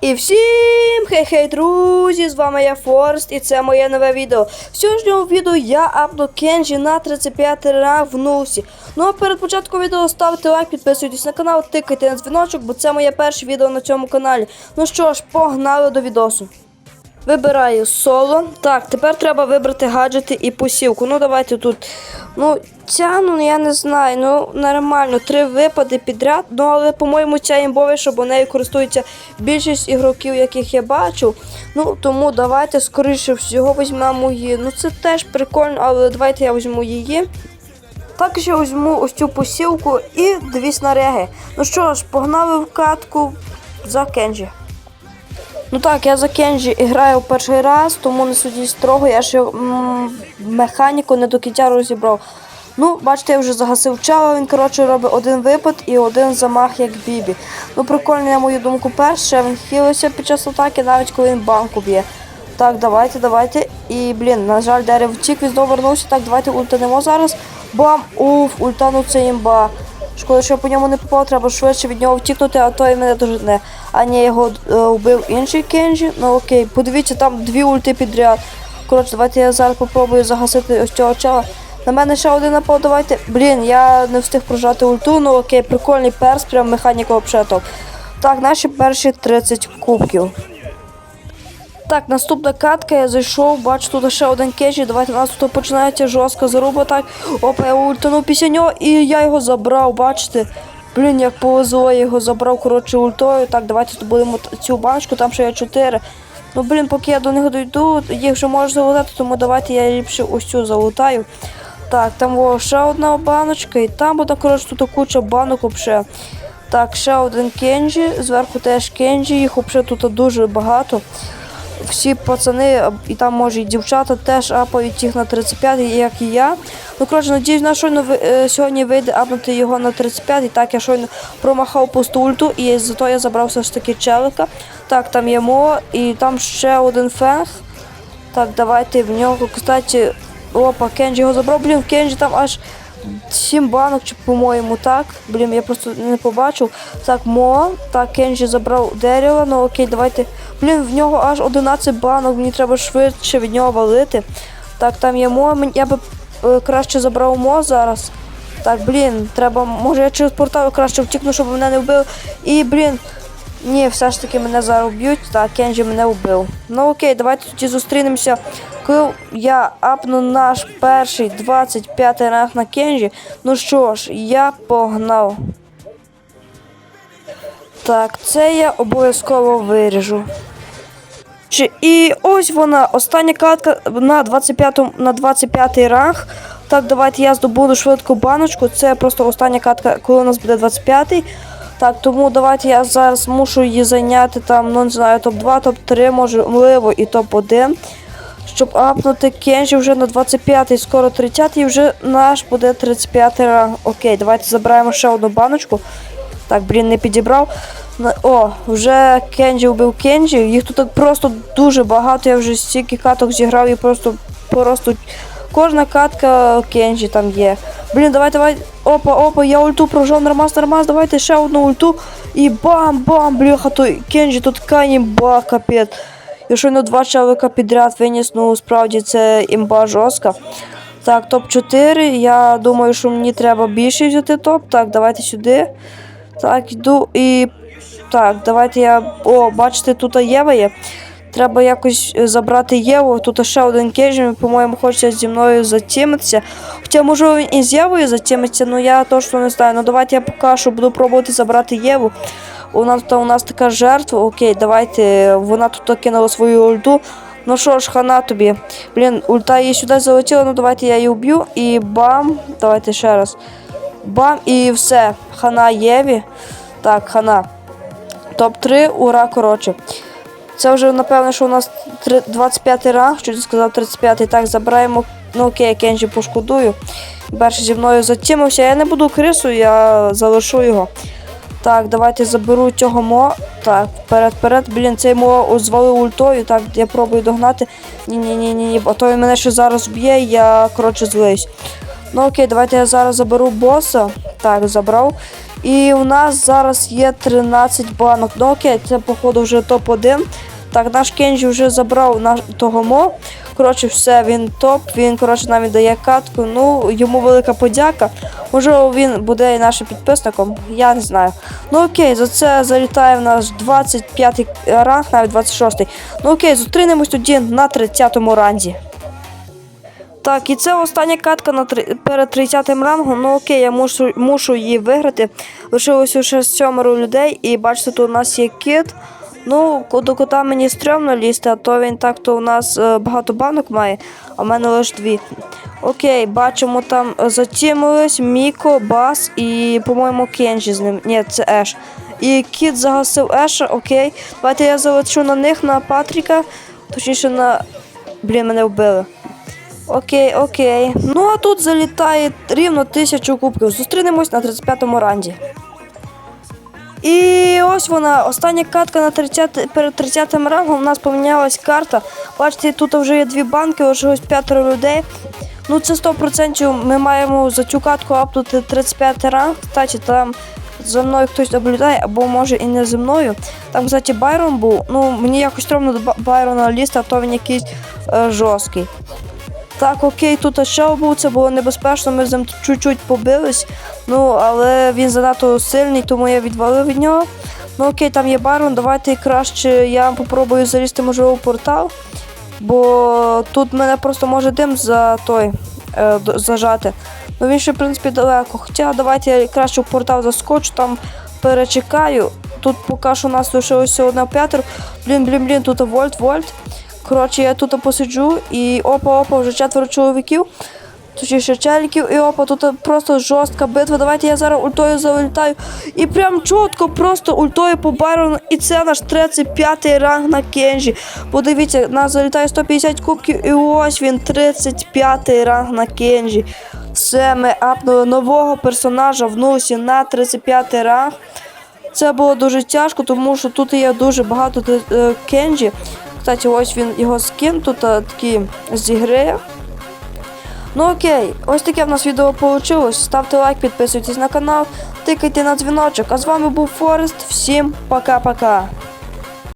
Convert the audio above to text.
І всім хей-хей, друзі! З вами я Форест і це моє нове відео. В сьогоднішньому відео я апну Кенджі на 35 ранг в Нусі. Ну а перед початком відео ставте лайк, підписуйтесь на канал, тикайте на дзвіночок, бо це моє перше відео на цьому каналі. Ну що ж, погнали до відосу. Вибираю соло. Так, тепер треба вибрати гаджети і посівку. Ну, давайте тут. Ну, ця, ну я не знаю. Ну, нормально, три випади підряд. Ну, але, по-моєму, ця імбове, щоб нею користується більшість ігроків, яких я бачив. Ну, тому давайте, скоріше всього, візьмемо її. Ну, це теж прикольно, але давайте я візьму її. Також я візьму ось цю посівку і дві снаряги. Ну що ж, погнали в катку за Кенджі. Ну так, я за Кенджі граю перший раз, тому не судіть строго, я ще м, механіку не до кінця розібрав. Ну, бачите, я вже загасив чава, він коротше робить один випад і один замах, як Бібі. Ну, прикольно, на мою думку, перше, він хилився під час атаки, навіть коли він банку б'є. Так, давайте, давайте. І, блін, на жаль, дерево втік, він знову вернувся. Так, давайте ультанемо зараз. Бам! Уф, ультанув це імба. Шкода, що я по ньому не попав, треба швидше від нього втікнути, а то і мене дуже не. А ні, його е, вбив інший Кенджі. Ну окей, подивіться, там дві ульти підряд. Коротше, давайте я зараз попробую загасити ось цього чала. На мене ще один напав, давайте. Блін, я не встиг прожати ульту, ну окей, прикольний перс, прям механіка топ. Так, наші перші 30 кубків. Так, наступна катка, я зайшов, бачу тут ще один кежі. Давайте у нас тут починається жорстка заруба. Так, опа, я ультанув після нього і я його забрав, бачите? Блін, як повезло, я його забрав, коротше, ультою. Так, давайте тут будемо цю баночку, там ще є 4. Ну, блін, поки я до них дойду, їх вже можу залутати, тому давайте я ліпше ось цю залутаю. Так, там о, ще одна баночка, і там буде, коротше, тут куча банок взагалі. Так, ще один кенджі, зверху теж кенджі, їх взагалі тут дуже багато всі пацани, і там може і дівчата теж апають їх на 35, як і я. Ну, коротше, надіюсь, на щойно е, сьогодні вийде апнути його на 35, і так я щойно промахав пусту ульту, і зато я забрав все ж таки челика. Так, там є Мо, і там ще один фенг. Так, давайте в нього, кстати, опа, Кенджі його забрав. Блін, Кенджі там аж 7 банок, чи, по-моєму, так. Блін, я просто не побачив. Так, Мо, так, Кенджі забрав дерево, ну окей, давайте. Блін, в нього аж 11 банок, мені треба швидше від нього валити. Так, там є Мо, я би е, краще забрав Мо зараз. Так, блін, треба, може я через портал краще втікну, щоб мене не вбив. І, блін, ні, все ж таки мене зараз вб'ють. Так, Кенджі мене вбив. Ну окей, давайте тоді зустрінемося. Коли я апну наш перший 25 ранг на Кенджі. Ну що ж, я погнав. Так, це я обов'язково виріжу. І ось вона, остання катка на 25 на 25 ранг. Так, давайте я здобуду швидку баночку. Це просто остання катка, коли у нас буде 25. Так, тому давайте я зараз мушу її зайняти там, ну не знаю, топ-2, топ-3, можливо, і топ-1. Щоб апнути Кенжі вже на 25-й, скоро 30-й, і вже наш буде 35 ранг. Окей, давайте забираємо ще одну баночку. Так, блін, не підібрав. О, вже Кенджі вбив Кенджі. Їх тут так просто дуже багато. Я вже стільки каток зіграв і просто просто кожна катка Кенджі там є. Блін, давай, давай. Опа, опа, я ульту прожав нормас, нормас, давайте ще одну ульту. І бам-бам, бляха, той Кенджі тут така імба, капець. Я щойно два чоловіка підряд виніс, ну справді це імба жорстка. Так, топ-4. Я думаю, що мені треба більше взяти топ. Так, давайте сюди. Так, йду і. Так, давайте я. О, бачите, тут Єва є. Треба якось е, забрати Єву. Тут ще один кейдж, по-моєму, хоче зі мною затімитися. Хоча, можливо, він і з Євою затімиться, але я точно не знаю. Ну давайте я поки що буду пробувати забрати Єву. У нас, у нас така жертва. Окей, давайте. Вона тут кинула свою ульту. Ну що ж, хана тобі. Блін, ульта її сюди залетіла, ну давайте я її вб'ю. І бам. Давайте ще раз. Бам, і все. Хана Єві. Так, хана. Топ-3, ура, коротше. Це вже, напевно, що у нас три- 25 ранг, чуть не сказав 35-й. Так, забираємо. Ну окей, Кенджі пошкодую. Перший зі мною затімився. Я не буду крису, я залишу його. Так, давайте заберу цього мо. Так, вперед, вперед. Блін, цей мо звалив ультою. Так, я пробую догнати. Ні-ні-ні, ні, а то він мене ще зараз б'є, я коротше злиюсь. Ну окей, давайте я зараз заберу боса. Так, забрав. І у нас зараз є 13 банок. Ну окей, це походу вже топ-1. Так, наш Кенджі вже забрав наш того мо. Коротше, все, він топ, він коротше навіть дає катку. Ну, йому велика подяка. Можливо, він буде і нашим підписником, я не знаю. Ну окей, за це залітає в нас 25 ранг, навіть 26-й. Ну окей, зустрінемось тоді на 30-му ранзі. Так, і це остання катка на три... перед 30 рангом. Ну окей, я мушу, мушу її виграти. Лишилось ще сьомеро людей, і бачите, тут у нас є кит. Ну, до кота мені стрьомно лізти, а то він так то у нас е, багато банок має, а в мене лише дві. Окей, бачимо там е, затімились Міко, Бас і, по-моєму, Кенджі з ним. Ні, це Еш. І кіт загасив Еша, окей. Давайте я залечу на них, на Патріка. Точніше на. Блін, мене вбили. Окей, окей. Ну а тут залітає рівно тисячу кубків. Зустрінемось на 35-му ранді. І ось вона, остання катка на 30, перед 30 рангом. У нас помінялась карта. Бачите, тут вже є дві банки, ось п'ятеро людей. Ну це 100% ми маємо за цю катку апнути 35 ранг. Кстати, там за мною хтось наблюдає, або може і не зі мною. Там, кстати, Байрон був. Ну, мені якось тромно до Байрона лізти, а то він якийсь е, жорсткий. Так, окей, тут ще був, це було небезпечно, ми з ним чуть-чуть побились. Ну, але він занадто сильний, тому я відвалив від нього. Ну окей, там є барон, давайте краще я попробую залізти, можливо, в портал. Бо тут мене просто може дим за той е, зажати. Ну він ще, в принципі, далеко. Хоча давайте я краще в портал заскочу, там перечекаю. Тут поки що у нас лишилося одна п'ятеро. Блін, блін, блін, тут вольт, вольт. Коротше, я тут посиджу і опа-опа, вже четверо чоловіків. Точніше челіків і опа, тут просто жорстка битва. Давайте я зараз ультою залітаю. І прям чітко, просто ультою по Байрону. І це наш 35-й ранг на Кенжі. Подивіться, нас залітає 150 кубків, і ось він, 35-й ранг на Кенжі. Все, ми апнули нового персонажа в Нусі на 35-й ранг. Це було дуже тяжко, тому що тут є дуже багато е, кенджі. Кстати, ось він його скін, тут е, такі з. Ну окей, ось таке в нас відео вийшло. Ставте лайк, підписуйтесь на канал, тикайте на дзвіночок. А з вами був Форест. Всім пока-пока.